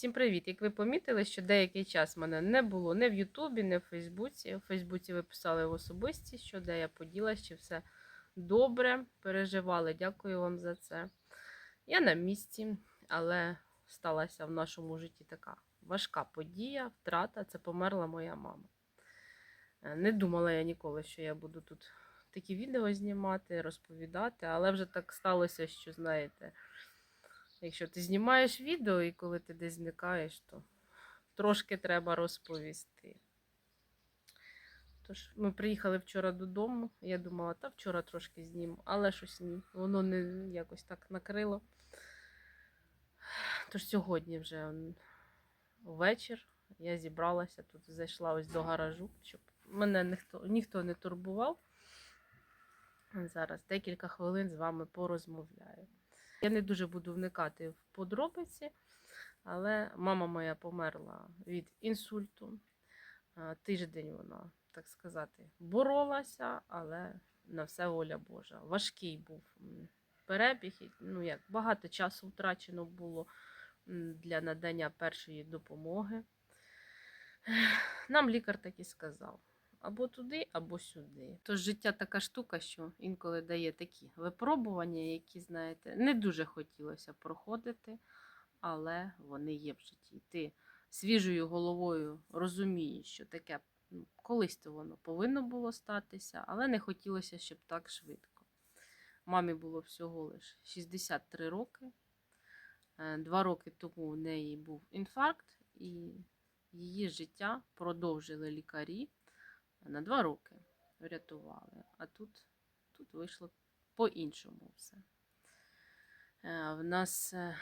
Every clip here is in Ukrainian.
Всім привіт! Як ви помітили, що деякий час мене не було не в Ютубі, не в Фейсбуці. У Фейсбуці ви писали в особисті, що де я поділась, чи все добре. Переживали. Дякую вам за це. Я на місці, але сталася в нашому житті така важка подія, втрата. Це померла моя мама. Е, Не думала я ніколи, що я буду тут такі відео знімати, розповідати, але вже так сталося, що знаєте. Якщо ти знімаєш відео і коли ти десь зникаєш, то трошки треба розповісти. Тож, ми приїхали вчора додому. Я думала, та вчора трошки зніму, але щось ні. Воно не якось так накрило. Тож сьогодні вже вечір. Я зібралася тут, зайшла ось до гаражу, щоб мене ніхто, ніхто не турбував. Зараз декілька хвилин з вами порозмовляю. Я не дуже буду вникати в подробиці, але мама моя померла від інсульту. Тиждень вона, так сказати, боролася, але на все воля Божа. Важкий був перебіг, ну як багато часу втрачено було для надання першої допомоги. Нам лікар так і сказав. Або туди, або сюди. Тож життя така штука, що інколи дає такі випробування, які, знаєте, не дуже хотілося проходити, але вони є в житті. Ти свіжою головою розумієш, що таке ну, колись то воно повинно було статися, але не хотілося, щоб так швидко. Мамі було всього лише 63 роки. Е, Два роки тому в неї був інфаркт, і її життя продовжили лікарі на два роки врятували. А тут, тут вийшло по-іншому все. Е, В нас е,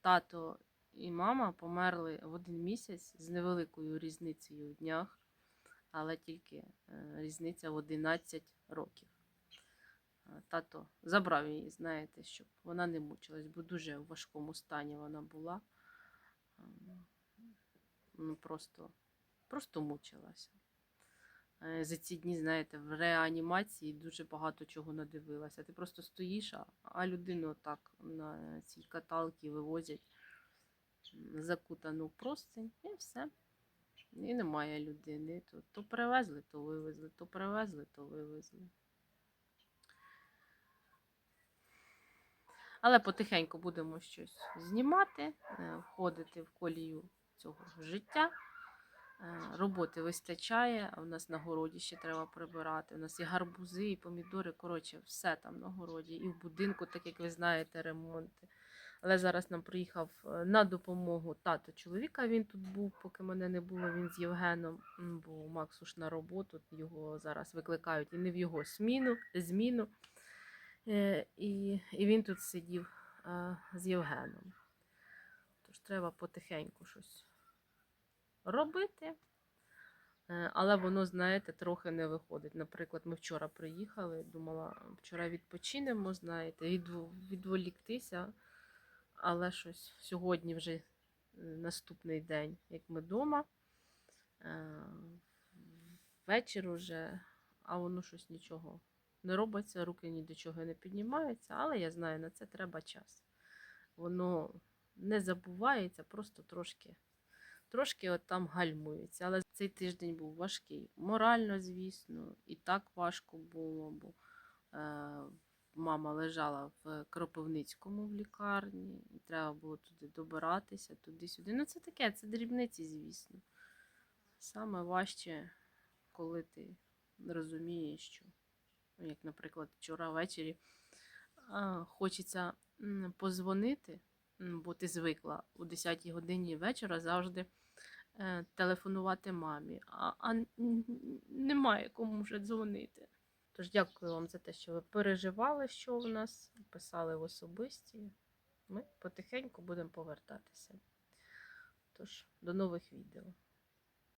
тато і мама померли в один місяць з невеликою різницею в днях, але тільки е, різниця в 11 років. Тато забрав її, знаєте, щоб вона не мучилась, бо дуже в важкому стані вона була. Ем, Ну, просто, просто мучилася. Е, За ці дні, знаєте, в реанімації дуже багато чого надивилася. Ти просто стоїш, а- людину так на цій каталці вивозять закутану в простинь, і все. І немає людини. То, то привезли, то вивезли, то привезли, то вивезли. Але потихеньку будемо щось знімати, е, входити в колію цього життя. Е, Роботи вистачає, в нас на городі ще треба прибирати. У нас і гарбузи, і помідори, коротше, все там на городі. І в будинку, так як ви знаєте, ремонти. Але зараз нам приїхав е, на допомогу тато чоловіка. Він тут був, поки мене не було. Він з Євгеном, бо Макс уж на роботу, його зараз викликають і не в його зміну. зміну. Е, І, і він тут сидів з Євгеном. Тож треба потихеньку щось робити. Е, Але воно, знаєте, трохи не виходить. Наприклад, ми вчора приїхали, думала, вчора відпочинемо, знаєте, відволіктися, але щось сьогодні вже е, наступний день, як ми вдома. Вечір уже, а воно щось нічого не робиться, руки ні до чого не піднімаються, але я знаю, на це треба час. Воно не забувається, просто трошки трошки от там гальмується. Але цей тиждень був важкий. Морально, звісно, і так важко було, бо е, мама лежала в Кропивницькому в лікарні, і треба було туди добиратися, туди-сюди. Ну, це таке, це дрібниці, звісно. Саме важче, коли ти розумієш, що, як, наприклад, вчора ввечері а, хочеться позвонити, бо ти звикла у 10 годині вечора завжди е, телефонувати мамі, а, а немає кому вже дзвонити. Тож дякую вам за те, що ви переживали, що в нас, писали в особисті. Ми потихеньку будемо повертатися. Тож, до нових відео.